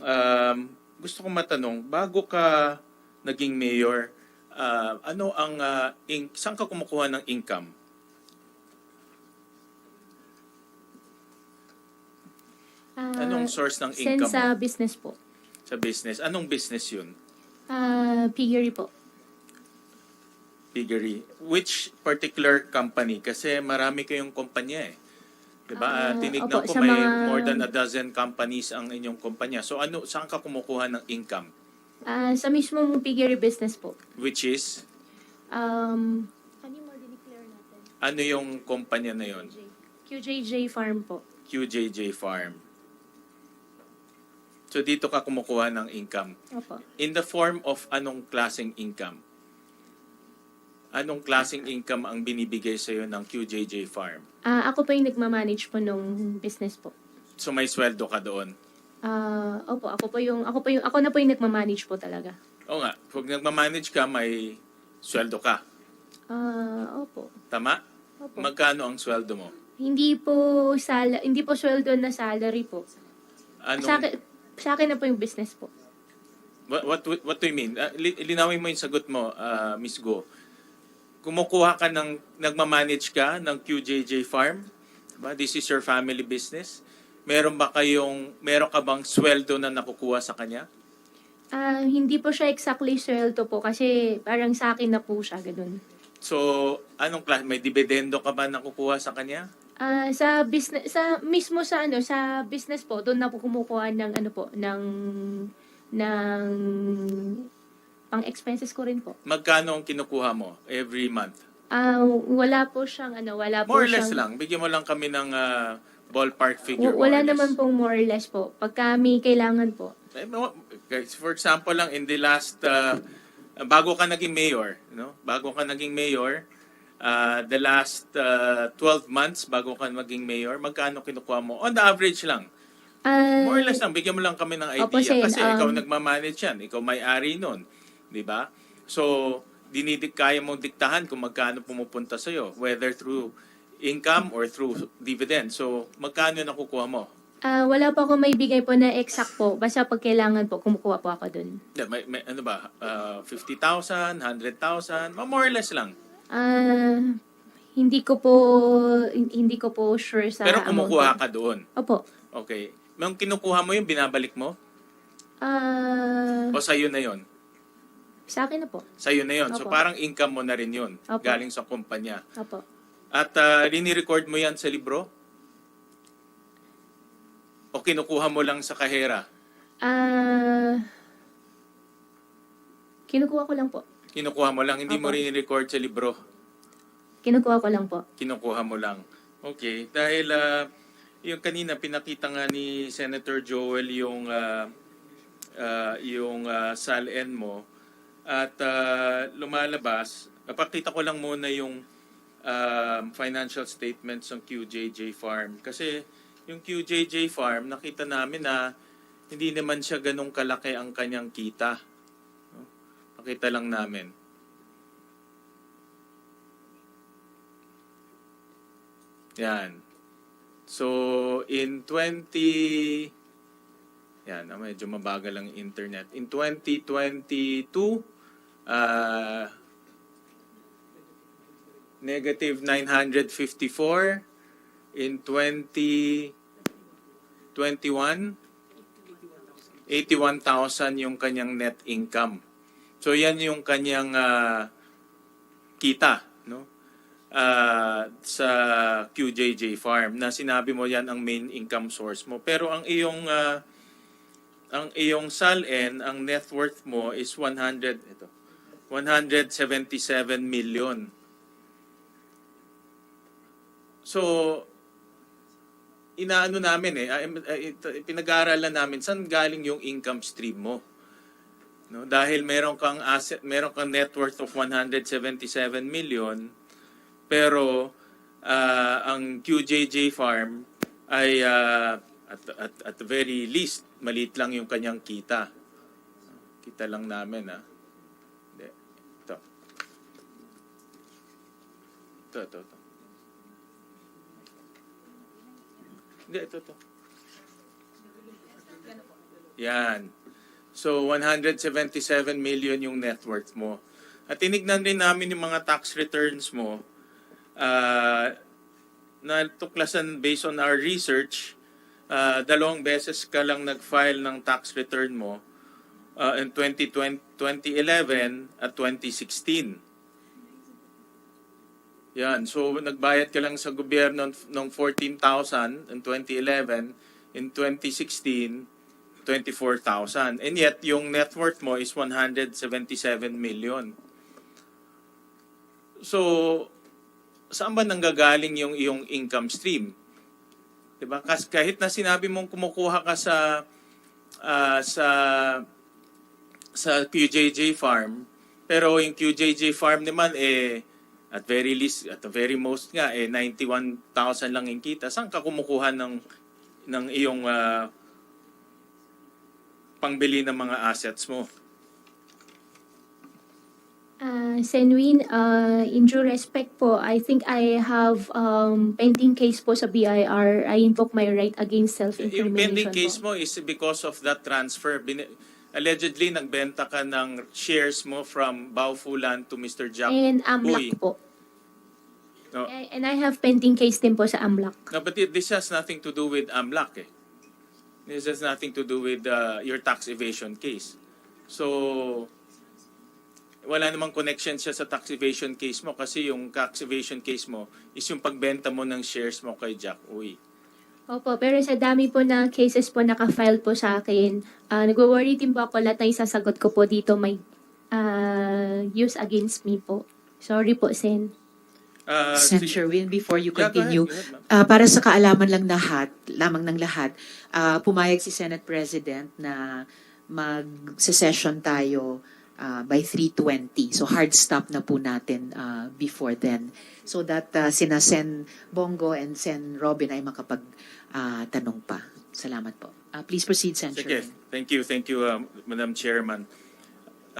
Um, gusto kong matanong, bago ka naging mayor, ah, ano ang ah, in- saan ka kumukuha ng income? Ah, Anong source ng Send income sa mo business po. sa business? Anong business yun? Ah, piggery po. Piggery. Which particular company? Kasi marami kayong kumpanya eh. Diba? Ah, tinignan opo, ko may mga- more than a dozen companies ang inyong kumpanya. So ano, saan ka kumukuha ng income? Ah, sa mismong piggery business po. Which is, Um, ano natin? ano yung kumpanya na yon? QJJ Farm po. QJJ Farm. So dito ka kumukuha ng income. Opo. In the form of anong klaseng income? Anong klaseng income ang binibigay sa iyo ng QJJ Farm? Ah, ako po yung nagmamanage po nung business po. So may sweldo ka doon. Ah, opo, ako po yung ako po yung ako na po yung nagmamanage po talaga. Oo nga, pag nagmamanage ka, may sweldo ka. Ah, opo. Tama? Opo. Magkano ang sweldo mo? hindi po sala hindi po sweldo na salary po. Anong, Sa akin, sa akin na po yung business po. what, what, what do you mean? Uh, li- linawin mo yung sagot mo, uh, Miss Go. Kumukuha ka ng, nagmamanage ka ng QJJ Farm? Diba? This is your family business? Meron ba kayong, meron ka bang sweldo na nakukuha sa kanya? Ah, hindi po siya exactly sweldo po kasi parang sa akin na po siya ganun. So, anong klase? May dividendo ka ba nakukuha sa kanya? Ah, sa business sa mismo sa ano sa business po doon na po kumukuha ng ano po ng ng pang expenses ko rin po. Magkano ang kinukuha mo every month? Ah, wala po siyang ano, wala po More or less siyang lang. Bigyan mo lang kami ng uh, ballpark figure. W- more wala or less. naman pong more or less po. Pagka may kailangan po. Eh, guys, For example lang, in the last, uh, bago ka naging mayor, no? bago ka naging mayor, uh, the last uh, 12 months bago ka maging mayor, magkano kinukuha mo? On the average lang. Ah, More or less lang, bigyan mo lang kami ng idea. Opo, Sen, Kasi um, ikaw nagmamanage yan, ikaw may-ari nun. Di ba? So, dinidik kaya mong diktahan kung magkano pumupunta sa'yo, whether through income or through dividend. So, magkano nakukuha mo? ah, wala po ako may bigay po na exact po. Basta pag kailangan po, kumukuha po ako doon. Yeah, may, may, ano ba, uh, 50,000, 100,000, more or less lang. Ah, hindi ko po hindi ko po sure sa Pero amount kumukuha po. ka doon. Opo. Okay. Nung kinukuha mo yun, binabalik mo? Ah, O sa'yo na yon? Sa akin na po. Sa'yo na yon. So Opo. parang income mo na rin yun. Opo. Galing sa kumpanya. Opo. At uh, record mo yan sa libro? O kinukuha mo lang sa kahera? Ah, kinukuha ko lang po. Kinukuha mo lang, hindi mo Opo. rin-record sa libro. Kinukuha ko lang po. Kinukuha mo lang. Okay. Dahil ah, yung kanina pinakita nga ni Senator Joel yung ah, ah, yung ah, SALN mo at ah, lumalabas. Papakita ko lang muna yung ah, financial statements ng QJJ Farm kasi yung QJJ Farm nakita namin na hindi naman siya ganong kalaki ang kanyang kita. No? Pakita lang namin. Yan. So, in 20... Yan, ah, medyo mabagal ang internet. In 2022, uh, negative 954. In 2021, 81,000 yung kanyang net income. So, yan yung kanyang ah, kita, no? uh, sa QJJ Farm na sinabi mo yan ang main income source mo. Pero ang iyong uh, ang iyong SALN, ang net worth mo is 100 ito. 177 million. So inaano namin eh, ah, ah, pinag-aaralan namin saan galing yung income stream mo. No, dahil meron kang asset, meron kang net worth of 177 million, pero ah, ang QJJ Farm ay ah, at, at, at the very least, maliit lang yung kanyang kita. Kita lang namin, ha? Hindi. Ito. Ito, ito, ito. Hindi, ito, ito. Yan. So, 177 million yung net worth mo. At tinignan rin namin yung mga tax returns mo. Uh, na tuklasan based on our research, uh, dalawang beses ka lang nag-file ng tax return mo uh, in 2020, 2011 at 2016. Yan. So, nagbayad ka lang sa gobyerno ng 14,000 in 2011. In 2016, 24,000. And yet, yung net worth mo is 177 million. So, saan ba nanggagaling yung iyong income stream? 'Di ba? Kahit na sinabi mong kumukuha ka sa ah, sa sa QJJ farm, pero yung QJJ farm naman eh at very least at the very most nga eh 91,000 lang yung kita. Saan ka kumukuha ng ng iyong ah, pangbili ng mga assets mo? Uh, Senwin, uh, in due respect po, I think I have um, pending case po sa BIR. I invoke my right against Yung self-incrimination pending case po. mo is because of that transfer. Bin- allegedly, nagbenta ka ng shares mo from Baofulan to Mr. Jack And Uy. AMLAC po. No. And I have pending case din po sa AMLAC. No, but it- this has nothing to do with AMLAC eh. This has nothing to do with uh, your tax evasion case. So, wala namang connection siya sa tax evasion case mo kasi yung tax evasion case mo is yung pagbenta mo ng shares mo kay Jack Uy. Opo, pero sa dami po na cases po nakafile po sa akin, uh, nag-worry din po ako lahat na isasagot ko po dito may uh, use against me po. Sorry po, Sen. Uh, Sen. Sherwin, before you Yeah, go ahead, continue, go ahead, ma'am. ah, para sa kaalaman lang lahat, lamang ng lahat, ah, pumayag si Senate President na mag-session tayo ah, by 3.20. So hard stop na po natin ah, before then. So that ah, sina Sen Bongo and Sen Robin ay makapag-tanong pa. Salamat po. Ah, please proceed, Sen Sige. Thank you, thank you, um, Madam Chairman.